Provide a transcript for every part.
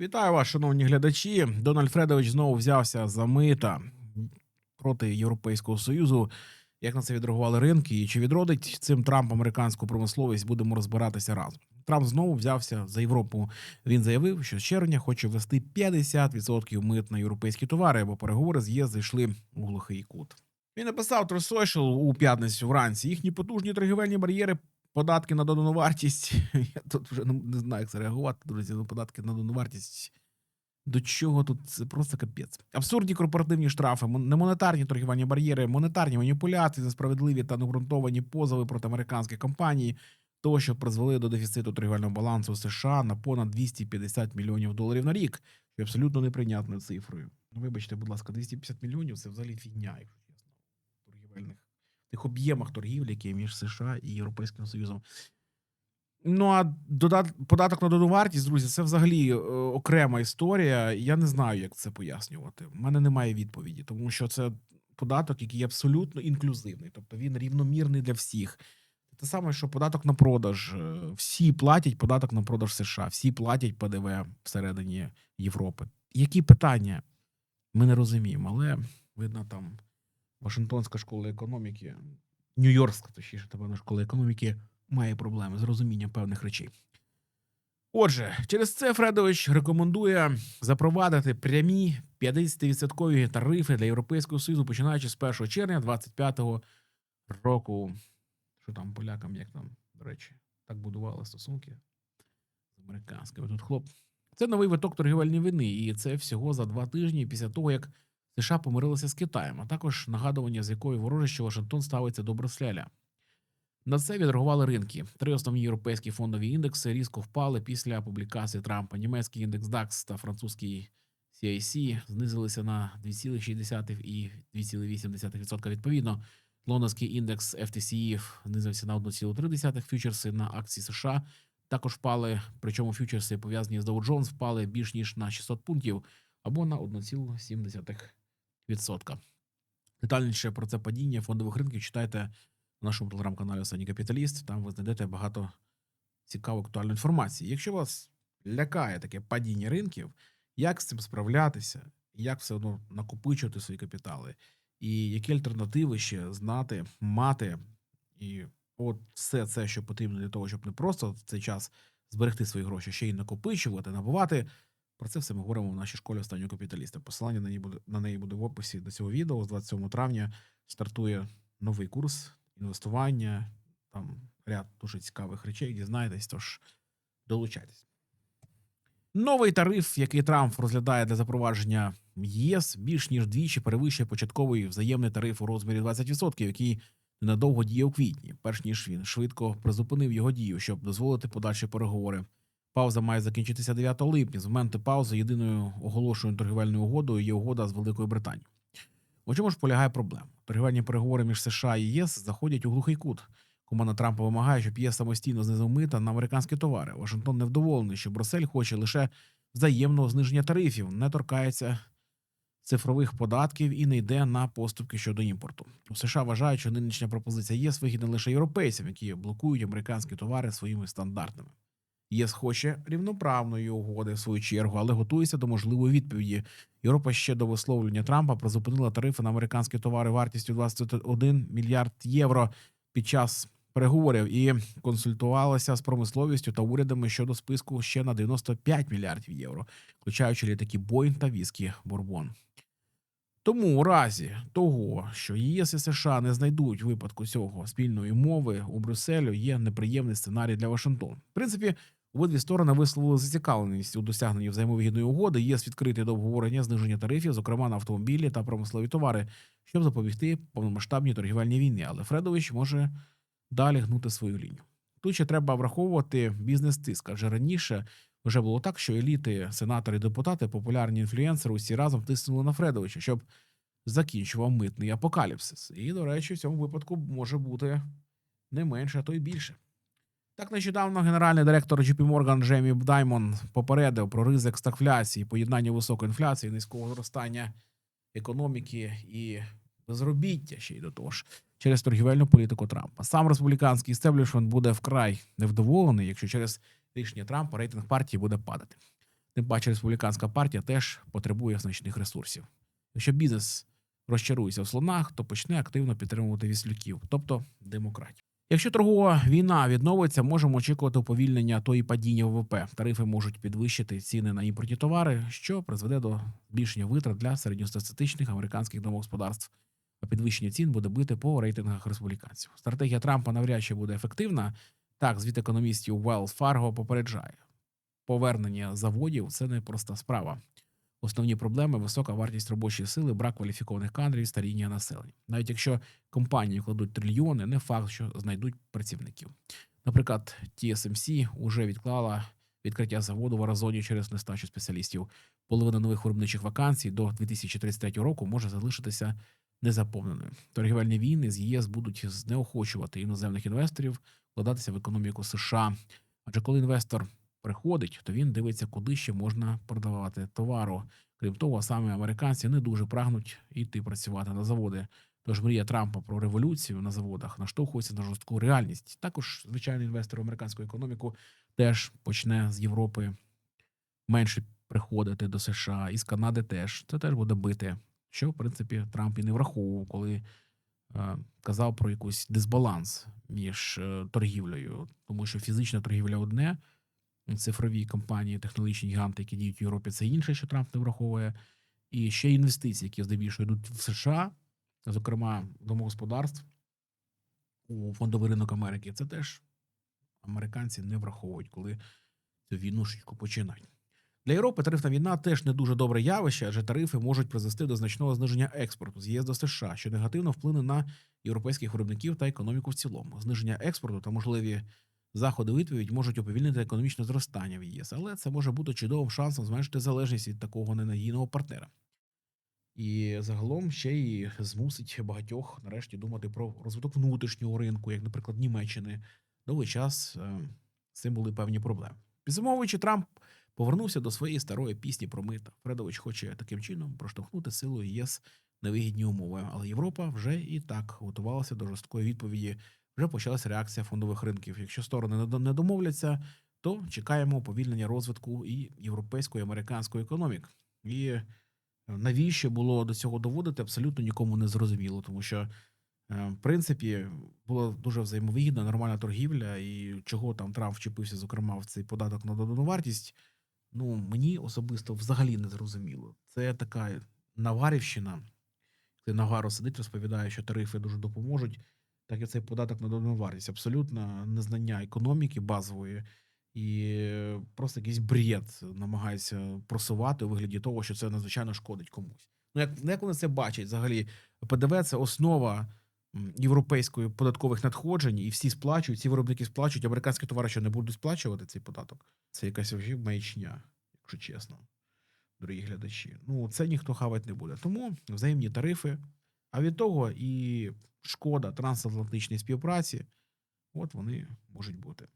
Вітаю вас, шановні глядачі. Дональд Фредович знову взявся за мита проти Європейського союзу. Як на це відреагували ринки, і чи відродить цим Трамп американську промисловість, будемо розбиратися разом. Трамп знову взявся за Європу. Він заявив, що з червня хоче ввести 50% мит на європейські товари, бо переговори з ЄС зайшли у глухий кут. Він написав True у п'ятницю вранці. Їхні потужні торгівельні бар'єри податки на додану вартість. Я тут вже не, не знаю, як це друзі. Ну, податки на додану вартість. До чого тут це просто капець? Абсурдні корпоративні штрафи, немонетарні торгівельні бар'єри, монетарні маніпуляції, несправедливі та необґрунтовані позови проти американських компаній, тощо призвели до дефіциту торгівельного балансу США на понад 250 мільйонів доларів на рік, що абсолютно неприйнятною цифрою. Ну, вибачте, будь ласка, 250 мільйонів це взагалі фігня, якщо чесно, торгівельних тих об'ємах торгівлі, які між США і Європейським Союзом. Ну а додат... податок на додану вартість, друзі, це взагалі е, окрема історія. Я не знаю, як це пояснювати. У мене немає відповіді, тому що це податок, який абсолютно інклюзивний, тобто він рівномірний для всіх. Те саме, що податок на продаж. Е, Всі платять податок на продаж США, всі платять ПДВ всередині Європи. Які питання? Ми не розуміємо, але видно там Вашингтонська школа економіки, Нью-Йоркська, точніше, напевно, школа економіки має проблеми з розумінням певних речей. Отже, через це Фредович рекомендує запровадити прямі 50% тарифи для Європейського Союзу, починаючи з 1 червня 2025 року. Що там полякам, як там, до речі, так будували стосунки з американськими. Тут хлоп. Це новий виток торгівельної війни, і це всього за два тижні після того, як США помирилися з Китаєм, а також нагадування, з якої вороже, Вашингтон ставиться до Брюсселя. На це відреагували ринки. Три основні європейські фондові індекси різко впали після публікації Трампа. Німецький індекс DAX та французький CIC знизилися на 2,6 і 2,8% відповідно. Лондонський індекс FTSE знизився на 1,3 фьючерси на акції США. Також впали, причому фьючерси пов'язані з Dow Jones впали більш ніж на 600 пунктів або на 1,7%. Детальніше про це падіння фондових ринків читайте в нашому телеграм-каналі Останній Капіталіст. Там ви знайдете багато цікавої актуальної інформації. Якщо вас лякає таке падіння ринків, як з цим справлятися, як все одно накопичувати свої капітали, і які альтернативи ще знати, мати, і от все це, що потрібно для того, щоб не просто в цей час зберегти свої гроші, ще й накопичувати, набувати. Про це все ми говоримо в нашій школі останнього капіталіста. Посилання на неї буде на неї буде в описі до цього відео. З 27 травня стартує новий курс інвестування. Там ряд дуже цікавих речей, дізнаєтесь, тож долучайтесь. Новий тариф, який Трамп розглядає для запровадження ЄС, більш ніж двічі перевищує початковий взаємний тариф у розмірі 20%, який ненадовго діє у квітні, перш ніж він швидко призупинив його дію, щоб дозволити подальші переговори. Пауза має закінчитися 9 липня. З моменту паузи єдиною оголошеною торгівельною угодою є угода з Великою Британією. У чому ж полягає проблема? Торгівельні переговори між США і ЄС заходять у глухий кут. Команда Трампа вимагає, щоб ЄС самостійно знизив мита на американські товари. Вашингтон невдоволений, що Брюссель хоче лише взаємного зниження тарифів, не торкається цифрових податків і не йде на поступки щодо імпорту. У США вважають, що нинішня пропозиція ЄС вигідна лише європейцям, які блокують американські товари своїми стандартами. ЄС хоче рівноправної угоди в свою чергу, але готується до можливої відповіді. Європа ще до висловлення Трампа призупинила тарифи на американські товари вартістю 21 мільярд євро під час переговорів і консультувалася з промисловістю та урядами щодо списку ще на 95 мільярдів євро, включаючи літаки Боїн та віскі Бурбон. Тому у разі того, що ЄС і США не знайдуть випадку цього спільної мови у Брюсселю, є неприємний сценарій для Вашингтона. В принципі, обидві сторони висловили зацікавленість у досягненні взаємовигідної угоди. ЄС відкритий до обговорення зниження тарифів, зокрема на автомобілі та промислові товари, щоб запобігти повномасштабній торгівельній війні. Але Фредович може далі гнути свою лінію. Тут ще треба враховувати бізнес-тиск, адже раніше вже було так, що еліти, сенатори, депутати, популярні інфлюенсери усі разом тиснули на Фредовича, щоб закінчував митний апокаліпсис. І, до речі, в цьому випадку може бути не менше, а то й більше. Так нещодавно генеральний директор JP Morgan Джеймі Даймон попередив про ризик стагфляції, поєднання високої інфляції, низького зростання економіки і безробіття ще й до того ж через торгівельну політику Трампа. Сам республіканський стеблішмент буде вкрай невдоволений, якщо через рішення Трампа рейтинг партії буде падати. Тим паче республіканська партія теж потребує значних ресурсів. Якщо бізнес розчарується в слонах, то почне активно підтримувати віслюків, тобто демократів. Якщо торгова війна відновиться, можемо очікувати уповільнення то і падіння ВВП. Тарифи можуть підвищити ціни на імпортні товари, що призведе до збільшення витрат для середньостатистичних американських домогосподарств. А підвищення цін буде бити по рейтингах республіканців. Стратегія Трампа навряд чи буде ефективна. Так, звіт економістів Wells Fargo попереджає. Повернення заводів це не проста справа. Основні проблеми висока вартість робочої сили, брак кваліфікованих кадрів, старіння населення. Навіть якщо компанії кладуть трильйони, не факт, що знайдуть працівників. Наприклад, TSMC уже відклала відкриття заводу в Аразоні через нестачу спеціалістів. Половина нових виробничих вакансій до 2033 року може залишитися незаповненою. Торгівельні війни з ЄС будуть знеохочувати іноземних інвесторів вкладатися в економіку США. Адже коли інвестор приходить, то він дивиться, куди ще можна продавати товару. Крім того, саме американці не дуже прагнуть йти працювати на заводи. Тож мрія Трампа про революцію на заводах наштовхується на жорстку реальність. Також звичайний інвестор в американську економіку теж почне з Європи менше приходити до США, і з Канади теж. Це теж буде бити. Що, в принципі, Трамп і не враховував, коли е, казав про якийсь дисбаланс між е, торгівлею, тому що фізична торгівля одне, цифрові компанії, технологічні гіганти, які діють в Європі, це інше, що Трамп не враховує. І ще інвестиції, які здебільшого йдуть в США, зокрема домогосподарств у фондовий ринок Америки. Це теж американці не враховують, коли цю війнушечку починають. Для Європи тарифна війна теж не дуже добре явище, адже тарифи можуть призвести до значного зниження експорту з ЄС до США, що негативно вплине на європейських виробників та економіку в цілому. Зниження експорту та можливі заходи відповідь можуть уповільнити економічне зростання в ЄС, але це може бути чудовим шансом зменшити залежність від такого ненадійного партнера. І загалом ще й змусить багатьох нарешті думати про розвиток внутрішнього ринку, як, наприклад, Німеччини. Довгий час е, з цим були певні проблеми. Підсумовуючи, Трамп повернувся до своєї старої пісні про мита. Фредович хоче таким чином проштовхнути силою ЄС на вигідні умови, але Європа вже і так готувалася до жорсткої відповіді. Вже почалася реакція фондових ринків. Якщо сторони не домовляться, то чекаємо уповільнення розвитку і європейської і американської економік. І е, навіщо було до цього доводити, абсолютно нікому не зрозуміло, тому що, е, в принципі, була дуже взаємовигідна, нормальна торгівля, і чого там Трамп вчепився, зокрема, в цей податок на додану вартість. Ну, мені особисто взагалі не зрозуміло. Це така наварівщина. Коли Нагаро сидить, розповідає, що тарифи дуже допоможуть. Так і цей податок на додану вартість. Абсолютно незнання економіки базової і просто якийсь бред намагається просувати у вигляді того, що це надзвичайно шкодить комусь. Ну, як, ну, як вони це бачать? Взагалі, ПДВ це основа європейської податкових надходжень, і всі сплачують, ці виробники сплачують, американські товари що не будуть сплачувати цей податок. Це якась вже маячня, якщо чесно, дорогі глядачі. Ну, це ніхто хавати не буде. Тому взаємні тарифи. А від того і шкода трансатлантичній співпраці, от вони можуть бути.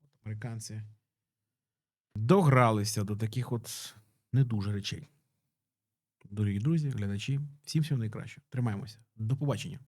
От американці догралися до таких от не дуже речей. Дорогі друзі, глядачі, всім всього найкраще. Тримаємося. До побачення.